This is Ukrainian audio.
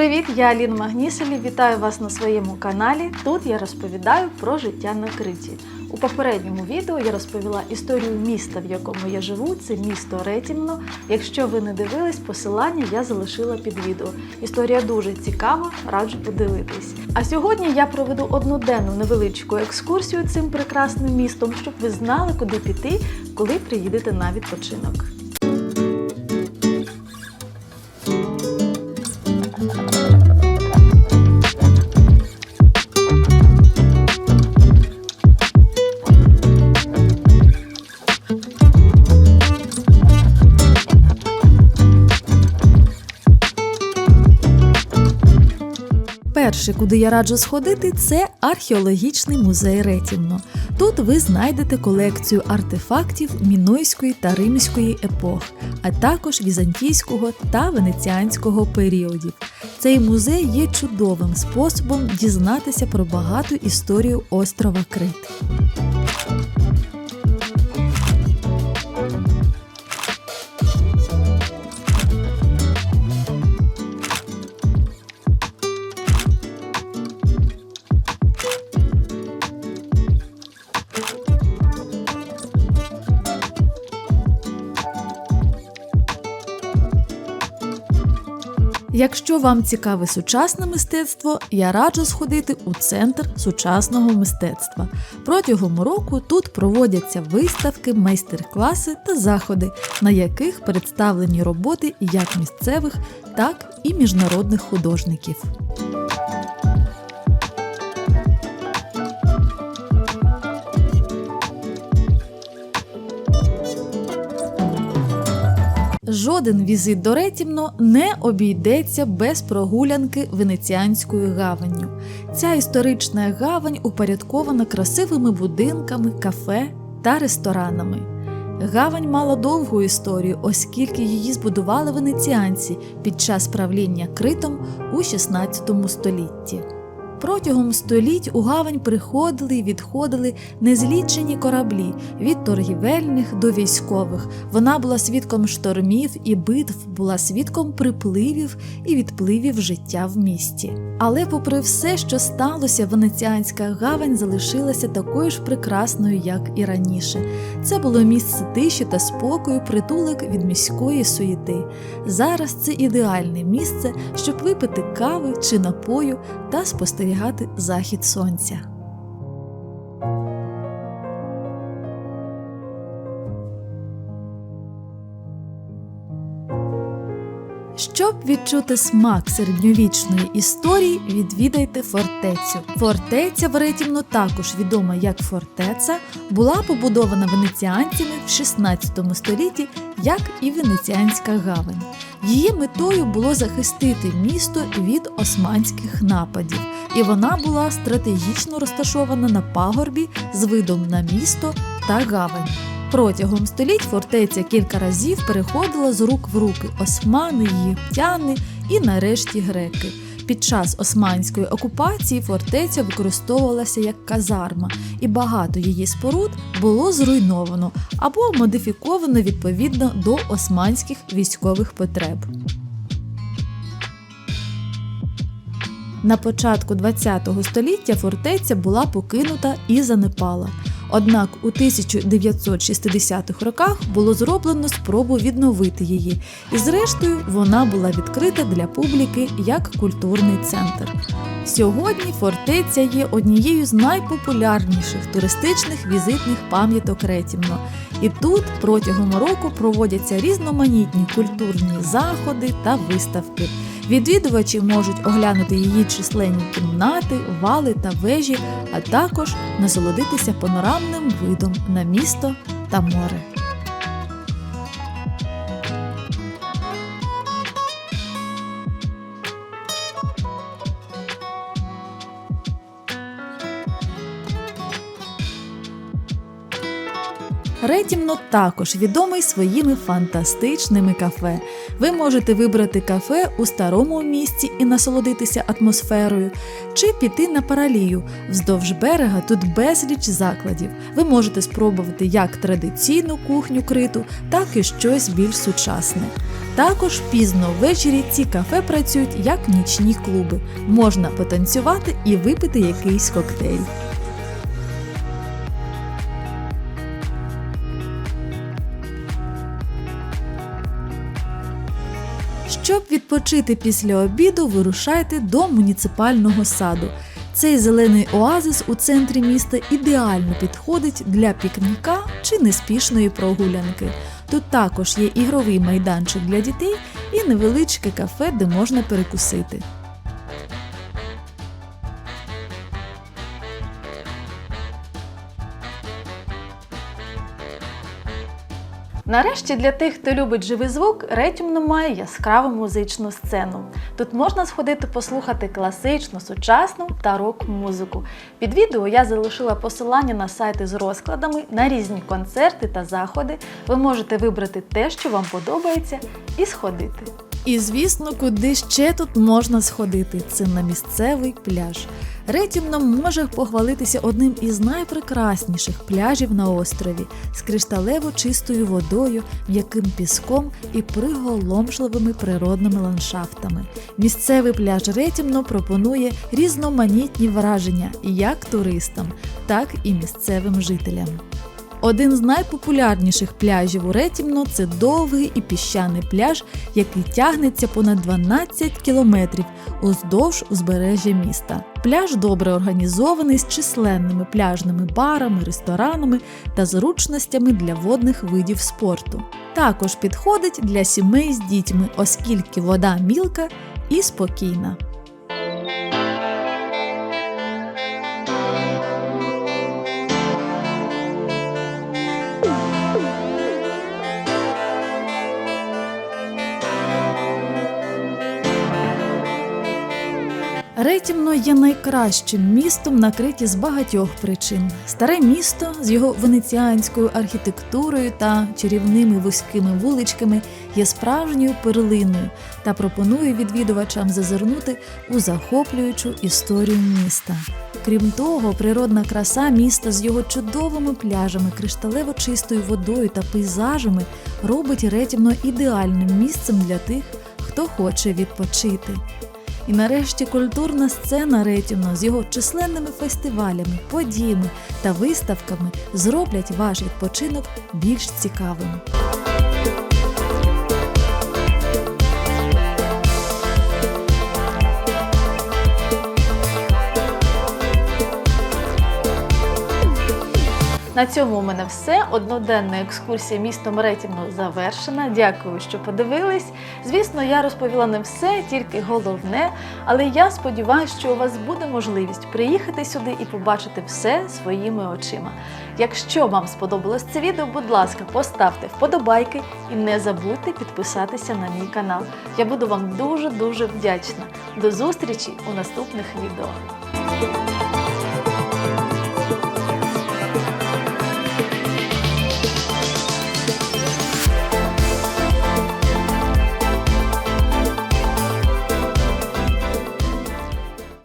Привіт, я Аліна Магніселі. Вітаю вас на своєму каналі. Тут я розповідаю про життя на Криті. У попередньому відео я розповіла історію міста, в якому я живу. Це місто Ретімно. Якщо ви не дивились, посилання я залишила під відео. Історія дуже цікава, раджу подивитись. А сьогодні я проведу одноденну невеличку екскурсію цим прекрасним містом, щоб ви знали, куди піти, коли приїдете на відпочинок. Перше, куди я раджу сходити, це археологічний музей Ретівно. Тут ви знайдете колекцію артефактів мінойської та римської епох, а також візантійського та венеціанського періодів. Цей музей є чудовим способом дізнатися про багату історію острова Крит. Якщо вам цікаве сучасне мистецтво, я раджу сходити у центр сучасного мистецтва. Протягом року тут проводяться виставки, майстер-класи та заходи, на яких представлені роботи як місцевих, так і міжнародних художників. Жоден візит до Ретімно не обійдеться без прогулянки Венеціанською гаванню. Ця історична гавань упорядкована красивими будинками, кафе та ресторанами. Гавань мала довгу історію, оскільки її збудували венеціанці під час правління Критом у 16 столітті. Протягом століть у гавань приходили і відходили незлічені кораблі від торгівельних до військових. Вона була свідком штормів і битв, була свідком припливів і відпливів життя в місті. Але, попри все, що сталося, венеціанська гавань залишилася такою ж прекрасною, як і раніше. Це було місце тиші та спокою, притулок від міської суєти. Зараз це ідеальне місце, щоб випити кави чи напою та спостерігати захід сонця. Щоб відчути смак середньовічної історії, відвідайте фортецю. Фортеця в Ретімно, також відома як фортеця, була побудована венеціанцями в 16 столітті, як і Венеціанська гавань. Її метою було захистити місто від османських нападів, і вона була стратегічно розташована на пагорбі з видом на місто та гавань. Протягом століть фортеця кілька разів переходила з рук в руки османи, єгиптяни і нарешті греки. Під час османської окупації фортеця використовувалася як казарма, і багато її споруд було зруйновано або модифіковано відповідно до османських військових потреб. На початку ХХ століття фортеця була покинута і занепала. Однак у 1960-х роках було зроблено спробу відновити її, і зрештою вона була відкрита для публіки як культурний центр. Сьогодні фортеця є однією з найпопулярніших туристичних візитних пам'яток Ретімно. І тут протягом року проводяться різноманітні культурні заходи та виставки. Відвідувачі можуть оглянути її численні кімнати, вали та вежі, а також насолодитися панорамним видом на місто та море. Ретімно також відомий своїми фантастичними кафе. Ви можете вибрати кафе у старому місті і насолодитися атмосферою, чи піти на паралію. Вздовж берега тут безліч закладів. Ви можете спробувати як традиційну кухню криту, так і щось більш сучасне. Також пізно ввечері ці кафе працюють як нічні клуби. Можна потанцювати і випити якийсь коктейль. Відпочити після обіду, вирушайте до муніципального саду. Цей зелений оазис у центрі міста ідеально підходить для пікніка чи неспішної прогулянки. Тут також є ігровий майданчик для дітей і невеличке кафе, де можна перекусити. Нарешті для тих, хто любить живий звук, Ретюмно має яскраву музичну сцену. Тут можна сходити послухати класичну, сучасну та рок-музику. Під відео я залишила посилання на сайти з розкладами на різні концерти та заходи. Ви можете вибрати те, що вам подобається, і сходити. І звісно, куди ще тут можна сходити? Це на місцевий пляж. Ретімно може похвалитися одним із найпрекрасніших пляжів на острові з кришталево чистою водою, м'яким піском і приголомшливими природними ландшафтами. Місцевий пляж Ретімно пропонує різноманітні враження як туристам, так і місцевим жителям. Один з найпопулярніших пляжів у Ретімно це довгий і піщаний пляж, який тягнеться понад 12 кілометрів уздовж узбережжя міста. Пляж добре організований з численними пляжними барами, ресторанами та зручностями для водних видів спорту. Також підходить для сімей з дітьми, оскільки вода мілка і спокійна. Ретімно є найкращим містом на Криті з багатьох причин. Старе місто з його венеціанською архітектурою та чарівними вузькими вуличками є справжньою перлиною та пропонує відвідувачам зазирнути у захоплюючу історію міста. Крім того, природна краса міста з його чудовими пляжами, кришталево чистою водою та пейзажами робить Ретімно ідеальним місцем для тих, хто хоче відпочити. І нарешті культурна сцена Ретівно з його численними фестивалями, подіями та виставками зроблять ваш відпочинок більш цікавим. На цьому у мене все. Одноденна екскурсія містом Ретівно завершена. Дякую, що подивились. Звісно, я розповіла не все, тільки головне, але я сподіваюся, що у вас буде можливість приїхати сюди і побачити все своїми очима. Якщо вам сподобалось це відео, будь ласка, поставте вподобайки і не забудьте підписатися на мій канал. Я буду вам дуже дуже вдячна. До зустрічі у наступних відео.